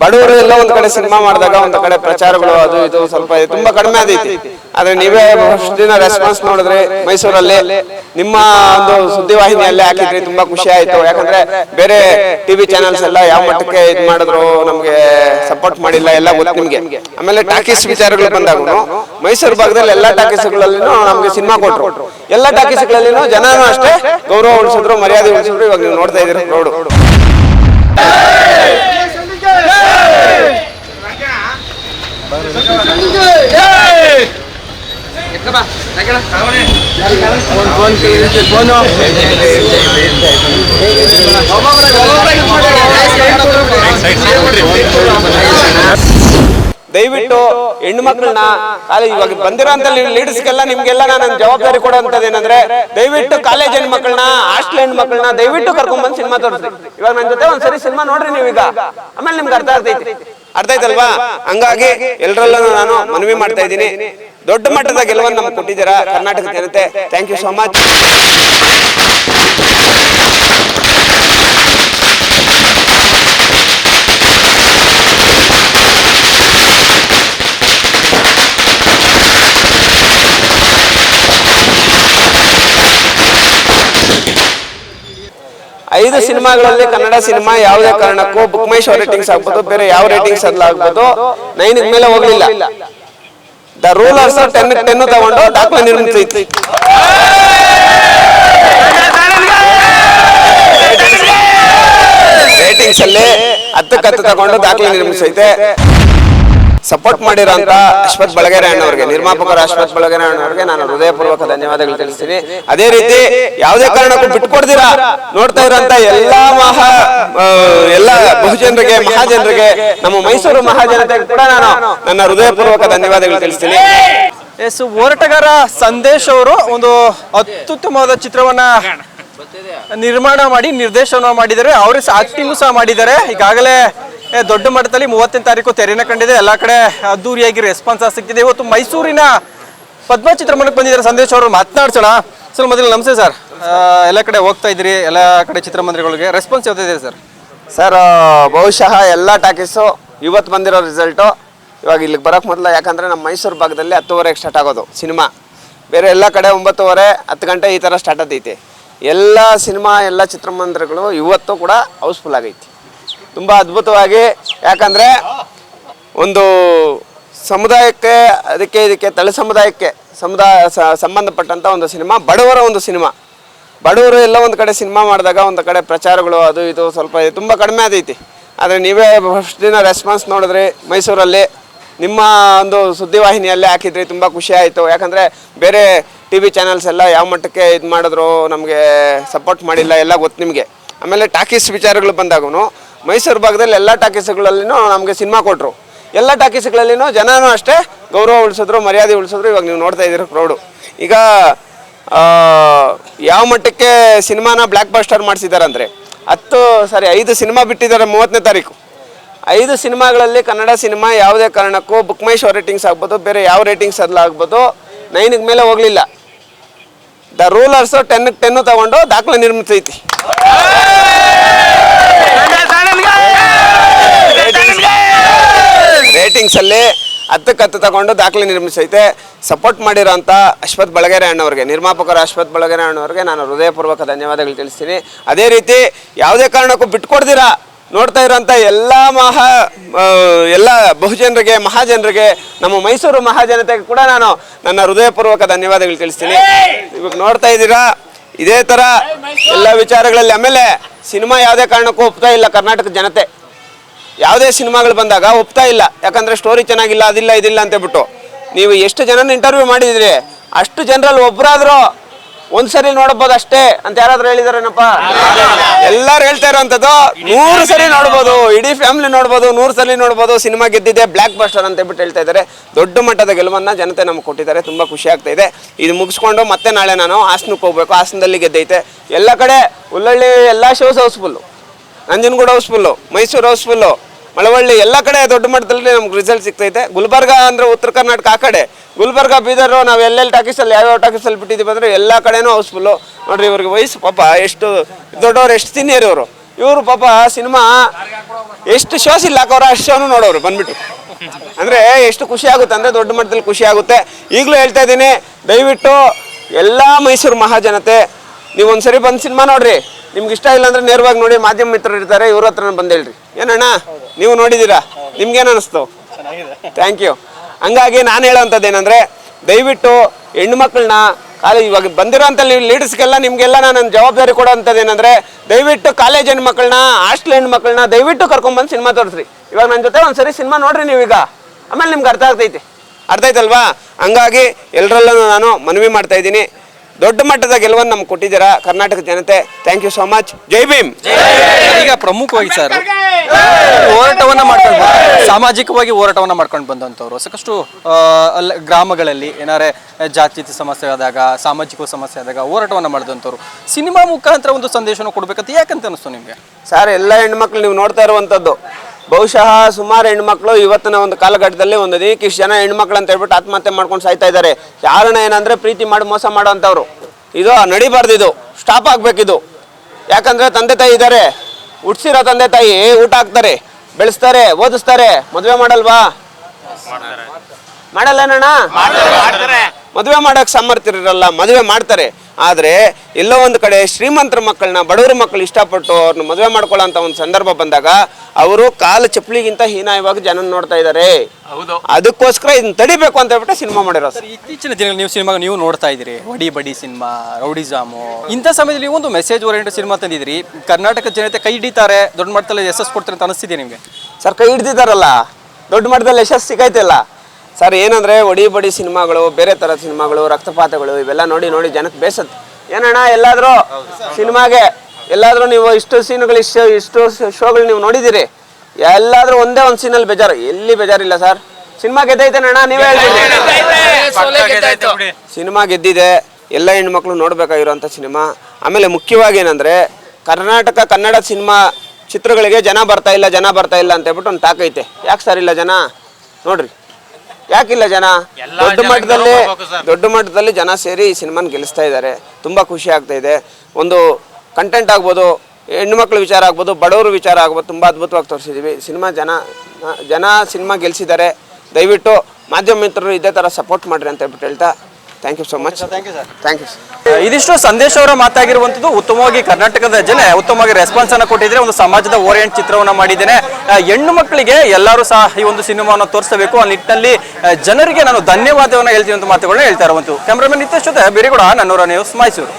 ಬಡವರು ಎಲ್ಲ ಒಂದ್ ಕಡೆ ಸಿನಿಮಾ ಮಾಡಿದಾಗ ಒಂದ್ ಕಡೆ ಪ್ರಚಾರಗಳು, ಅದು ಇದು ಸ್ವಲ್ಪ ತುಂಬಾ ಕಡಿಮೆ ಆದೈತಿ. ಆದ್ರೆ ನೀವೇ ಫಸ್ಟ್ ದಿನ ರೆಸ್ಪಾನ್ಸ್ ನೋಡಿದ್ರೆ ಮೈಸೂರಲ್ಲಿ ನಿಮ್ಮ ಒಂದು ಸುದ್ದಿವಾಹಿನಿಯಲ್ಲೇ ಹಾಕಿದ್ರಿ ತುಂಬಾ ಖುಷಿ ಆಯ್ತು. ಯಾಕಂದ್ರೆ ಬೇರೆ ಟಿವಿ ಚಾನೆಲ್ಸ್ ಎಲ್ಲ ಯಾವ ಮಟ್ಟಕ್ಕೆ ಇದ್ ಮಾಡಿದ್ರು ನಮ್ಗೆ ಸಪೋರ್ಟ್ ಮಾಡಿಲ್ಲ ಎಲ್ಲ ಗೊತ್ತು ನಿಮ್ಗೆ. ಆಮೇಲೆ ಟಾಕೀಸ್ ವಿಚಾರಗಳು ಬಂದಾಗ ಮೈಸೂರು ಭಾಗದಲ್ಲಿ ಎಲ್ಲಾ ಟಾಕೀಸ್ಗಳಲ್ಲಿನೂ ನಮ್ಗೆ ಸಿನಿಮಾ ಕೊಟ್ರು. ಎಲ್ಲಾ ಟಾಕೀಸ್ಗಳಲ್ಲಿನೂ ಜನನೂ ಅಷ್ಟೇ ಗೌರವ ಉಳಿಸಿದ್ರು, ಮರ್ಯಾದೆ ಉಳಿಸಿದ್ರು. ಇವಾಗ ನೀವು ನೋಡ್ತಾ ದಯವಿಟ್ಟು ಹೆಣ್ಣು ಮಕ್ಕಳನ್ನ ಕಾಲೇಜ್ ಇವಾಗ ಬಂದಿರೋಂತ ಲೀಡರ್ಸ್ಗೆಲ್ಲ ನಿಮ್ಗೆಲ್ಲ ನಾನು ಜವಾಬ್ದಾರಿ ಕೊಡುವಂತದ್ದು ಏನಂದ್ರೆ ದಯವಿಟ್ಟು ಕಾಲೇಜ್ ಹೆಣ್ಣು ಮಕ್ಕಳನ್ನ ಹಾಸ್ಟೆಲ್ ಹೆಣ್ಣು ಮಕ್ಕಳನ್ನ ದಯವಿಟ್ಟು ಕರ್ಕೊಂಡ್ ಬಂದು ಸಿನಿಮಾ ತೋರಿಸ್ರಿ. ಇವಾಗ ನನ್ನ ಜೊತೆ ಒಂದ್ಸರಿ ಸಿನಿಮಾ ನೋಡ್ರಿ ನೀವೀಗ. ಆಮೇಲೆ ನಿಮ್ಗೆ ಅರ್ಥ ಆಗ್ತೈತಿ. ಅರ್ಥ ಆಯ್ತಲ್ವಾ? ಹಂಗಾಗಿ ಎಲ್ಲರಲ್ಲೂ ನಾನು ಮನವಿ ಮಾಡ್ತಾ ಇದ್ದೀನಿ. ದೊಡ್ಡ ಮಟ್ಟದ ಗೆಲುವನ್ನು ನಮ್ಗೆ ಕೊಟ್ಟಿದ್ದೀರಾ? ಕರ್ನಾಟಕ ಜನತೆ ಥ್ಯಾಂಕ್ ಯು ಸೋ ಮಚ್ ಐದು ಸಿನಿಮಾಗಳಲ್ಲಿ ಕನ್ನಡ ಸಿನಿಮಾ ಯಾವುದೇ ಕಾರಣಕ್ಕೂ ಬುಕ್ ಮೈ ಶೋ ರೇಟಿಂಗ್ಸ್ ಆಗ್ಬೋದು, ಬೇರೆ ಯಾವ ರೇಟಿಂಗ್ಸ್ ಅಲ್ಲ ಆಗ್ಬೋದು ನೈನ್ ಮೇಲೆ ಹೋಗ್ಲಿಲ್ಲ. ದ ರೂಲರ್ಸ್ ಟೆನ್ ಟೆನ್ ತಗೊಂಡು ದಾಖಲೆ ನಿರ್ಮಿಸೈತಿ ರೇಟಿಂಗ್ಸ್ ಅಲ್ಲಿ ಹತ್ತಕ್ಕೆ ಹತ್ತು ತಗೊಂಡು ದಾಖಲೆ ನಿರ್ಮಿಸೈತೆ ಸಪೋರ್ಟ್ ಮಾಡಿರೋಂತ ಅಶ್ವಥ್ ಬಳಗೆರೆ ಅಣ್ಣವ್ರಿಗೆ ನಿರ್ಮಾಪಕರು ಅಶ್ವಥ್ ಬಳಗೆರೆ ಅಣ್ಣವ್ರಿಗೆ ನಾನು ಹೃದಯಪೂರ್ವಕ ಧನ್ಯವಾದಗಳು ತಿಳಿಸ್ತೀನಿ. ಅದೇ ರೀತಿ ಯಾವುದೇ ಕಾರಣಕ್ಕೂ ಬಿಟ್ಕೊಡ್ದಿರಾ? ನೋಡ್ತಾ ಇರೋಂತ ಎಲ್ಲಾ ಮಹಾ ಎಲ್ಲ ಬಹುಜನರಿಗೆ ಮಹಾಜನರಿಗೆ ನಮ್ಮ ಮೈಸೂರು ಮಹಾಜನತೆಗೆ ಕೂಡ ನಾನು ನನ್ನ ಹೃದಯಪೂರ್ವಕ ಧನ್ಯವಾದಗಳು ತಿಳಿಸ್ತೀನಿ. ಎಸ್ ಹೋರಾಟಗಾರ ಸಂದೇಶ್ ಅವರು ಒಂದು ಅತ್ಯುತ್ತಮವಾದ ಚಿತ್ರವನ್ನ ನಿರ್ಮಾಣ ಮಾಡಿ ನಿರ್ದೇಶನ ಮಾಡಿದ್ದಾರೆ. ಅವರು ಆಕ್ಟಿಂಗ್ ಸಹ ಮಾಡಿದ್ದಾರೆ. ಈಗಾಗಲೇ ದೊಡ್ಡ ಮಟ್ಟದಲ್ಲಿ ಮೂವತ್ತನೇ ತಾರೀಕು ತೆರೆನ ಕಂಡಿದೆ. ಎಲ್ಲ ಕಡೆ ಅದ್ದೂರಿಯಾಗಿ ರೆಸ್ಪಾನ್ಸ್ ಸಿಕ್ಕಿದೆ. ಇವತ್ತು ಮೈಸೂರಿನ ಪದ್ಮ ಚಿತ್ರಮಂಡಕ್ಕೆ ಬಂದಿದ್ದಾರೆ ಸಂದೇಶ್ ಅವರು. ಮಾತನಾಡ್ಸೋಣ. ಸರ್, ಮೊದಲು ನಮಸ್ತೆ ಸರ್. ಎಲ್ಲ ಕಡೆ ಹೋಗ್ತಾ ಇದ್ರಿ ಎಲ್ಲ ಕಡೆ ಚಿತ್ರಮಂದಿರಗಳಿಗೆ. ರೆಸ್ಪಾನ್ಸ್ ಯಾವ್ದಿದೆ ಸರ್? ಸರ್ ಬಹುಶಃ ಎಲ್ಲ ಟಾಕೀಸು ಇವತ್ತು ಬಂದಿರೋ ರಿಸಲ್ಟು ಇವಾಗ ಇಲ್ಲಿಗೆ ಬರೋಕ್ಕೆ ಮೊದಲು. ಯಾಕಂದರೆ ನಮ್ಮ ಮೈಸೂರು ಭಾಗದಲ್ಲಿ ಹತ್ತುವರೆಗೆ ಸ್ಟಾರ್ಟ್ ಆಗೋದು ಸಿನಿಮಾ. ಬೇರೆ ಎಲ್ಲ ಕಡೆ ಒಂಬತ್ತುವರೆ, ಹತ್ತು ಗಂಟೆ ಈ ಥರ ಸ್ಟಾರ್ಟ್ ಆತೈತಿ ಎಲ್ಲ ಸಿನಿಮಾ, ಎಲ್ಲ ಚಿತ್ರಮಂದಿರಗಳು ಇವತ್ತು ಕೂಡ ಹೌಸ್ಫುಲ್ ಆಗೈತಿ. ತುಂಬ ಅದ್ಭುತವಾಗಿ, ಯಾಕಂದರೆ ಒಂದು ಸಮುದಾಯಕ್ಕೆ, ಅದಕ್ಕೆ ಇದಕ್ಕೆ ತಳ ಸಮುದಾಯಕ್ಕೆ ಸಮುದಾಯ ಸಂಬಂಧಪಟ್ಟಂಥ ಒಂದು ಸಿನಿಮಾ, ಬಡವರ ಒಂದು ಸಿನಿಮಾ. ಬಡವರು ಎಲ್ಲ ಒಂದು ಕಡೆ ಸಿನಿಮಾ ಮಾಡಿದಾಗ ಒಂದು ಕಡೆ ಪ್ರಚಾರಗಳು, ಅದು ಇದು ಸ್ವಲ್ಪ ತುಂಬ ಕಡಿಮೆ ಆದೈತಿ. ಆದರೆ ನೀವೇ ಫಸ್ಟ್ ದಿನ ರೆಸ್ಪಾನ್ಸ್ ನೋಡಿದ್ರಿ ಮೈಸೂರಲ್ಲಿ ನಿಮ್ಮ ಒಂದು ಸುದ್ದಿವಾಹಿನಿಯಲ್ಲೇ ಹಾಕಿದ್ರಿ ತುಂಬ ಖುಷಿ ಆಯಿತು. ಯಾಕಂದರೆ ಬೇರೆ ಟಿ ವಿ ಚಾನಲ್ಸ್ ಎಲ್ಲ ಯಾವ ಮಟ್ಟಕ್ಕೆ ಇದು ಮಾಡಿದ್ರು ನಮಗೆ ಸಪೋರ್ಟ್ ಮಾಡಿಲ್ಲ, ಎಲ್ಲ ಗೊತ್ತು ನಿಮಗೆ. ಆಮೇಲೆ ಟಾಕೀಸ್ ವಿಚಾರಗಳು ಬಂದಾಗೂ ಮೈಸೂರು ಭಾಗದಲ್ಲಿ ಎಲ್ಲ ಟಾಕೀಸ್ಗಳಲ್ಲಿನೂ ನಮಗೆ ಸಿನಿಮಾ ಕೊಟ್ಟರು ಎಲ್ಲ ಟಾಕೀಸ್ಗಳಲ್ಲಿನೂ ಜನನೂ ಅಷ್ಟೇ ಗೌರವ ಉಳಿಸಿದ್ರು, ಮರ್ಯಾದೆ ಉಳಿಸಿದ್ರು, ಇವಾಗ ನೀವು ನೋಡ್ತಾ ಇದ್ದೀರಿ ಪ್ರೌಡು ಈಗ ಯಾವ ಮಟ್ಟಕ್ಕೆ ಸಿನಿಮಾನ ಬ್ಲ್ಯಾಕ್ ಬಸ್ಟರ್ ಮಾಡಿಸಿದ್ದಾರೆ ಅಂದರೆ ಹತ್ತು ಸಾರಿ ಐದು ಸಿನಿಮಾ ಬಿಟ್ಟಿದ್ದಾರೆ ಮೂವತ್ತನೇ ತಾರೀಕು. ಐದು ಸಿನಿಮಾಗಳಲ್ಲಿ ಕನ್ನಡ ಸಿನಿಮಾ ಯಾವುದೇ ಕಾರಣಕ್ಕೂ ಬುಕ್ ಮೈ ಶೋ ರೇಟಿಂಗ್ಸ್ ಆಗ್ಬೋದು, ಬೇರೆ ಯಾವ ರೇಟಿಂಗ್ಸ್ ಅಲ್ಲ ಆಗ್ಬೋದು, ನೈನಿಗೆ ಮೇಲೆ ಹೋಗಲಿಲ್ಲ. ದ ರೂಲರ್ಸು ಟೆನ್ಗೆ ಟೆನ್ನು ತಗೊಂಡು ದಾಖಲೆ ನಿರ್ಮಿಸೈತಿ ರೇಟಿಂಗ್ಸ್ ಅಲ್ಲಿ ಹತ್ತಕ್ಕೆ ಹತ್ತು ತಗೊಂಡು ದಾಖಲೆ ನಿರ್ಮಿಸೈತೆ. ಸಪೋರ್ಟ್ ಮಾಡಿರೋಂಥ ಅಶ್ವಥ್ ಬಳಗೆರೆ ಅಣ್ಣವ್ರಿಗೆ, ನಿರ್ಮಾಪಕರು ಅಶ್ವಥ್ ಬಳಗೆರೆ ಅಣ್ಣವ್ರಿಗೆ ನಾನು ಹೃದಯಪೂರ್ವಕ ಧನ್ಯವಾದಗಳು ತಿಳಿಸ್ತೀನಿ. ಅದೇ ರೀತಿ ಯಾವುದೇ ಕಾರಣಕ್ಕೂ ಬಿಟ್ಕೊಡ್ದಿರಾ. ನೋಡ್ತಾ ಇರೋಂಥ ಎಲ್ಲ ಮಹಾ ಎಲ್ಲ ಬಹುಜನರಿಗೆ, ಮಹಾಜನರಿಗೆ, ನಮ್ಮ ಮೈಸೂರು ಮಹಾಜನತೆಗೆ ಕೂಡ ನಾನು ನನ್ನ ಹೃದಯಪೂರ್ವಕ ಧನ್ಯವಾದಗಳು ತಿಳಿಸ್ತೀನಿ. ಇವಾಗ ನೋಡ್ತಾ ಇದ್ದೀರಾ? ಇದೇ ಥರ ಎಲ್ಲ ವಿಚಾರಗಳಲ್ಲಿ ಆಮೇಲೆ ಸಿನಿಮಾ ಯಾವುದೇ ಕಾರಣಕ್ಕೂ ಒಪ್ತಾ ಇಲ್ಲ ಕರ್ನಾಟಕ ಜನತೆ. ಯಾವುದೇ ಸಿನಿಮಾಗಳು ಬಂದಾಗ ಒಪ್ತಾ ಇಲ್ಲ. ಯಾಕಂದ್ರೆ ಸ್ಟೋರಿ ಚೆನ್ನಾಗಿಲ್ಲ, ಅದಿಲ್ಲ, ಇದಿಲ್ಲ ಅಂತ ಬಿಟ್ಟು ನೀವು ಎಷ್ಟು ಜನನ ಇಂಟರ್ವ್ಯೂ ಮಾಡಿದ್ರಿ? ಅಷ್ಟು ಜನರಲ್ಲಿ ಒಂದು ಸರಿ ನೋಡಬಹುದು ಅಷ್ಟೇ ಅಂತ ಯಾರಾದ್ರೂ ಹೇಳಿದಾರೇನಪ್ಪ? ಎಲ್ಲರೂ ಹೇಳ್ತಾ ಇರೋಂಥದ್ದು, ನೂರು ಸರಿ ನೋಡ್ಬೋದು, ಇಡೀ ಫ್ಯಾಮಿಲಿ ನೋಡ್ಬೋದು, ನೂರು ಸಲ ನೋಡ್ಬೋದು, ಸಿನಿಮಾ ಗೆದ್ದಿದೆ ಬ್ಲ್ಯಾಕ್ ಬಸ್ಟರ್ ಅಂತ ಹೇಳ್ಬಿಟ್ಟು ಹೇಳ್ತಾ ಇದ್ದಾರೆ. ದೊಡ್ಡ ಮಟ್ಟದ ಗೆಲುವನ್ನ ಜನತೆ ನಮ್ಗೆ ಕೊಟ್ಟಿದ್ದಾರೆ, ತುಂಬಾ ಖುಷಿ ಆಗ್ತಾ ಇದೆ. ಇದು ಮುಗಿಸ್ಕೊಂಡು ಮತ್ತೆ ನಾಳೆ ನಾನು ಹಾಸನಕ್ಕೆ ಹೋಗ್ಬೇಕು. ಹಾಸನದಲ್ಲಿ ಗೆದ್ದೈತೆ. ಎಲ್ಲ ಕಡೆ ಉಳ್ಳಳ್ಳಿ ಎಲ್ಲ shows housefull Nanjangud housefull Mysuru housefull Malavalli, ಎಲ್ಲ ಕಡೆ ದೊಡ್ಡ ಮಟ್ಟದಲ್ಲಿ ನಮ್ಗೆ ರಿಸಲ್ಟ್ ಸಿಗ್ತೈತೆ. ಗುಲ್ಬರ್ಗ ಅಂದರೆ ಉತ್ತರ ಕರ್ನಾಟಕ ಆ ಕಡೆ. ಗುಲ್ಬರ್ಗ ಬೀದರು ನಾವು ಎಲ್ಲೆಲ್ಲಿ ಟಾಕೀಸಲ್ಲಿ ಯಾವ್ಯಾವ ಟಾಕೀಸಲ್ಲಿ ಬಿಟ್ಟಿದ್ದೀವಿ ಅಂದರೆ ಎಲ್ಲ ಕಡೆನೂ ಹೌಸ್ಫುಲ್ಲು ನೋಡ್ರಿ ಇವ್ರಿಗೆ ವಯಸ್ಸು ಪಾಪ ಎಷ್ಟು ದೊಡ್ಡವ್ರು, ಎಷ್ಟು ಸೀನಿಯರ್ ಇವರು. ಇವರು ಪಾಪ ಸಿನಿಮಾ ಎಷ್ಟು ಶೋಸ್ ಇಲ್ಲ ಹಾಕೋರ ಅಷ್ಟು ಶೋನು ನೋಡೋರು ಬಂದ್ಬಿಟ್ಟು. ಅಂದರೆ ಎಷ್ಟು ಖುಷಿ ಆಗುತ್ತೆ ಅಂದರೆ ದೊಡ್ಡ ಮಟ್ಟದಲ್ಲಿ ಖುಷಿ ಆಗುತ್ತೆ. ಈಗಲೂ ಹೇಳ್ತಾ ಇದ್ದೀನಿ, ದಯವಿಟ್ಟು ಎಲ್ಲ ಮೈಸೂರು ಮಹಾಜನತೆ, ನೀವು ಒಂದ್ಸರಿ ಬಂದು ಸಿನಿಮಾ ನೋಡ್ರಿ. ನಿಮ್ಗೆ ಇಷ್ಟ ಇಲ್ಲ ಅಂದ್ರೆ ನೇರವಾಗಿ ನೋಡಿ ಮಾಧ್ಯಮ ಮಿತ್ರರು ಇರ್ತಾರೆ ಇವ್ರ ಹತ್ರ ಬಂದು ಹೇಳ್ರಿ. ಏನಣ್ಣ? ನೀವು ನೋಡಿದ್ದೀರಾ? ನಿಮ್ಗೇನು ಅನಿಸ್ತು? ಥ್ಯಾಂಕ್ ಯು ಹಂಗಾಗಿ ನಾನು ಹೇಳೋವಂಥದ್ದು ಏನಂದ್ರೆ ದಯವಿಟ್ಟು ಹೆಣ್ಣು ಮಕ್ಕಳನ್ನ ಕಾಲೇಜ್ ಇವಾಗ ಬಂದಿರೋಂಥ ಲೀಡರ್ಸ್ಗೆಲ್ಲ ನಿಮಗೆಲ್ಲ ನಾನು ಜವಾಬ್ದಾರಿ ಕೊಡೋವಂಥದ್ದು ಏನಂದ್ರೆ ದಯವಿಟ್ಟು ಕಾಲೇಜ್ ಹೆಣ್ಣು ಮಕ್ಕಳನ್ನ ಹಾಸ್ಟೆಲ್ ಹೆಣ್ಣು ಮಕ್ಕಳನ್ನ ದಯವಿಟ್ಟು ಕರ್ಕೊಂಡ್ಬಂದು ಸಿನಿಮಾ ತೋರಿಸ್ರಿ. ಇವಾಗ ನನ್ನ ಜೊತೆ ಒಂದ್ಸರಿ ಸಿನಿಮಾ ನೋಡ್ರಿ ನೀವೀಗ. ಆಮೇಲೆ ನಿಮ್ಗೆ ಅರ್ಥ ಆಗ್ತೈತಿ. ಅರ್ಥ ಆಯ್ತಲ್ವಾ? ಹಂಗಾಗಿ ಎಲ್ಲರಲ್ಲೂ ನಾನು ಮನವಿ ಮಾಡ್ತಾ ಇದ್ದೀನಿ. ದೊಡ್ಡ ಮಟ್ಟದ ಗೆಲುವನ್ನು ನಮ್ಗೆ ಕೊಟ್ಟಿದ್ದೀರಾ ಕರ್ನಾಟಕ ಜನತೆ. Thank you so much Jai Bhim. ಈಗ ಪ್ರಮುಖವಾಗಿ ಸರ್ ಹೋರಾಟವನ್ನ ಮಾಡ್ಕೊಂಡು ಸಾಮಾಜಿಕವಾಗಿ ಹೋರಾಟವನ್ನ ಮಾಡ್ಕೊಂಡು ಬಂದಂಥವ್ರು ಸಾಕಷ್ಟು ಅಲ್ಲ ಗ್ರಾಮಗಳಲ್ಲಿ ಏನಾರೆ ಜಾತ್ಯತೀತ ಸಮಸ್ಯೆ ಆದಾಗ ಸಾಮಾಜಿಕ ಸಮಸ್ಯೆ ಆದಾಗ ಹೋರಾಟವನ್ನು ಮಾಡಿದಂಥವ್ರು. ಸಿನಿಮಾ ಮುಖಾಂತರ ಒಂದು ಸಂದೇಶನ ಕೊಡ್ಬೇಕಂತ ಯಾಕಂತ ಅನಿಸ್ತು ನಿಮಗೆ? ಸರ್ ಎಲ್ಲ ಹೆಣ್ಮಕ್ಳು ನೀವು ನೋಡ್ತಾ ಇರುವಂಥದ್ದು. ಬಹುಶಃ ಸುಮಾರು ಹೆಣ್ಮಕ್ಳು ಇವತ್ತಿನ ಒಂದು ಕಾಲಘಟ್ಟದಲ್ಲಿ ಒಂದು ಅದೇಕಿಷ್ಟು ಜನ ಹೆಣ್ಮಕ್ಳು ಅಂತ ಹೇಳ್ಬಿಟ್ಟು ಆತ್ಮಹತ್ಯೆ ಮಾಡ್ಕೊಂಡು ಸಾಯ್ತಾ ಇದ್ದಾರೆ. ಕಾರಣ ಏನಂದ್ರೆ ಪ್ರೀತಿ ಮಾಡಿ ಮೋಸ ಮಾಡೋವಂಥವ್ರು. ಇದು ನಡಿಬಾರ್ದು ಇದು. ಸ್ಟಾಪ್ ಆಗ್ಬೇಕಿದು. ಯಾಕಂದ್ರೆ ತಂದೆ ತಾಯಿ ಇದ್ದಾರೆ. ಹುಟ್ಸಿರೋ ತಂದೆ ತಾಯಿ ಊಟ ಹಾಕ್ತಾರೆ ಬೆಳೆಸ್ತಾರೆ ಓದಿಸ್ತಾರೆ. ಮದುವೆ ಮಾಡಲ್ವಾ? ಮಾಡಲ್ಲೇನಣ್ಣ ಮದುವೆ ಮಾಡಕ್ ಸಾಮರ್ಥ್ಯ ಇರಲ್ಲ. ಮದುವೆ ಮಾಡ್ತಾರೆ. ಆದ್ರೆ ಎಲ್ಲೋ ಒಂದು ಕಡೆ ಶ್ರೀಮಂತರ ಮಕ್ಕಳನ್ನ ಬಡವರ ಮಕ್ಕಳು ಇಷ್ಟಪಟ್ಟು ಅವ್ರನ್ನ ಮದುವೆ ಮಾಡ್ಕೊಳ್ಳೋಂಥ ಒಂದು ಸಂದರ್ಭ ಬಂದಾಗ ಅವರು ಕಾಲು ಚಪ್ಪಲಿಗಿಂತ ಹೀನಾಯವಾಗಿ ಜನ ನೋಡ್ತಾ ಇದ್ದಾರೆ ಅದಕ್ಕೋಸ್ಕರ ಇದನ್ನ ತಡಿಬೇಕು ಅಂತ ಹೇಳ್ಬಿಟ್ಟು ಸಿನಿಮಾ ಮಾಡಿರೋ ಸರ್. ಇತ್ತೀಚಿನ ದಿನಗಳಲ್ಲಿ ನೀವು ಸಿನಿಮಾ ನೀವು ನೋಡ್ತಾ ಇದ್ದೀರಿ. ಬಡಿ ಬಡಿ ಸಿನಿಮಾ ರೌಡಿಜಾಮು ಇಂಥ ಸಮಯದಲ್ಲಿ ನೀವು ಒಂದು ಮೆಸೇಜ್ ಓರಿಯೆಂಟೆಡ್ ಸಿನಿಮಾ ತಂದಿದ್ರಿ ಕರ್ನಾಟಕ ಜನತೆ ಕೈ ಹಿಡಿತಾರೆ ದೊಡ್ಡ ಮಟ್ಟದಲ್ಲಿ ಯಶಸ್ಸು ಕೊಡ್ತಾರೆ ಅಂತ ಅನಿಸ್ತಿದೆ ನಿಮಗೆ? ಸರ್ ಕೈ ಹಿಡ್ದಿದ್ದಾರಲ್ಲ. ದೊಡ್ಡ ಮಟ್ಟದಲ್ಲಿ ಯಶಸ್ಸು ಸಿಗೈತಿಲ್ಲ. ಸರ್ ಏನಂದ್ರೆ ಒಡಿ ಬಡಿ ಸಿನಿಮಾಗಳು ಬೇರೆ ಥರದ ಸಿನಿಮಾಗಳು ರಕ್ತಪಾತಗಳು ಇವೆಲ್ಲ ನೋಡಿ ನೋಡಿ ಜನಕ್ಕೆ ಬೇಸತ್ ಏನಣ್ಣ ಎಲ್ಲಾದರೂ ಸಿನಿಮಾಗೆ ಎಲ್ಲಾದರೂ ನೀವು ಇಷ್ಟು ಸೀನ್ಗಳು ಇಷ್ಟು ಇಷ್ಟು ಶೋಗಳು ನೀವು ನೋಡಿದ್ದೀರಿ. ಎಲ್ಲಾದರೂ ಒಂದೇ ಒಂದು ಸೀನಲ್ಲಿ ಬೇಜಾರು. ಎಲ್ಲಿ ಬೇಜಾರಿಲ್ಲ ಸರ್? ಸಿನಿಮಾ ಗೆದ್ದೈತೇನಣ್ಣ ನೀವೇ ಹೇಳ್ತೀರಿ ಸಿನಿಮಾ ಗೆದ್ದಿದೆ. ಎಲ್ಲ ಹೆಣ್ಮಕ್ಳು ನೋಡಬೇಕಾಗಿರುವಂಥ ಸಿನಿಮಾ. ಆಮೇಲೆ ಮುಖ್ಯವಾಗಿ ಏನಂದ್ರೆ ಕರ್ನಾಟಕ ಕನ್ನಡ ಸಿನಿಮಾ ಚಿತ್ರಗಳಿಗೆ ಜನ ಬರ್ತಾ ಇಲ್ಲ ಜನ ಬರ್ತಾ ಇಲ್ಲ ಅಂತ ಹೇಳ್ಬಿಟ್ಟು ಒಂದು ತಾಕೈತೆ. ಯಾಕೆ ಸರ್ ಇಲ್ಲ ಜನ? ನೋಡ್ರಿ. ಯಾಕಿಲ್ಲ ಜನ? ದೊಡ್ಡ ಮಟ್ಟದಲ್ಲಿ ದೊಡ್ಡ ಮಟ್ಟದಲ್ಲಿ ಜನ ಸೇರಿ ಈ ಸಿನಿಮಾನ ಗೆಲ್ಲಿಸ್ತಾ ಇದ್ದಾರೆ. ತುಂಬ ಖುಷಿ ಆಗ್ತಾ ಇದೆ. ಒಂದು ಕಂಟೆಂಟ್ ಆಗ್ಬೋದು ಹೆಣ್ಮಕ್ಳ ವಿಚಾರ ಆಗ್ಬೋದು ಬಡವರು ವಿಚಾರ ಆಗ್ಬೋದು ತುಂಬ ಅದ್ಭುತವಾಗಿ ತೋರಿಸಿದ್ದೀವಿ. ಸಿನಿಮಾ ಜನ ಜನ ಸಿನಿಮಾ ಗೆಲ್ಲಿಸಿದ್ದಾರೆ ದಯವಿಟ್ಟು ಮಾಧ್ಯಮ ಮಿತ್ರರು ಇದೇ ಥರ ಸಪೋರ್ಟ್ ಮಾಡಿರಿ ಅಂತ ಹೇಳ್ಬಿಟ್ಟು ಹೇಳ್ತಾ thank you so much thank you sir thank you sir ಇದಿಷ್ಟು ಸಂದೇಶ್ ಅವರ ಮಾತಾಗಿರುವಂತದ್ದು ಉತ್ತಮವಾಗಿ ಕರ್ನಾಟಕದ ಜನ ಉತ್ತಮವಾಗಿ ರೆಸ್ಪಾನ್ಸ್ ಅನ್ನ ಕೊಟ್ಟಿದ್ರೆ ಒಂದು ಸಮಾಜದ ಓರಿಯೆಂಟ್ ಚಿತ್ರವನ್ನ ಮಾಡಿದ್ದೇನೆ. ಹೆಣ್ಣು ಮಕ್ಕಳಿಗೆ ಎಲ್ಲರೂ ಸಹ ಈ ಒಂದು ಸಿನಿಮಾವನ್ನು ತೋರಿಸಬೇಕು. ಆ ನಿಟ್ಟಿನಲ್ಲಿ ಜನರಿಗೆ ನಾನು ಧನ್ಯವಾದವನ್ನ ಹೇಳ್ತೀನಿ ಅಂತ ಮಾತುಗಳನ್ನ ಹೇಳ್ತಾ ಇರುವಂತ ಕ್ಯಾಮ್ರಾಮನ್ ನಿತೇಶ್ ಜೊತೆ ಬಿರಿಗೂಡ ನನ್ನೂರ ನ್ಯೂಸ್ ಮೈಸೂರು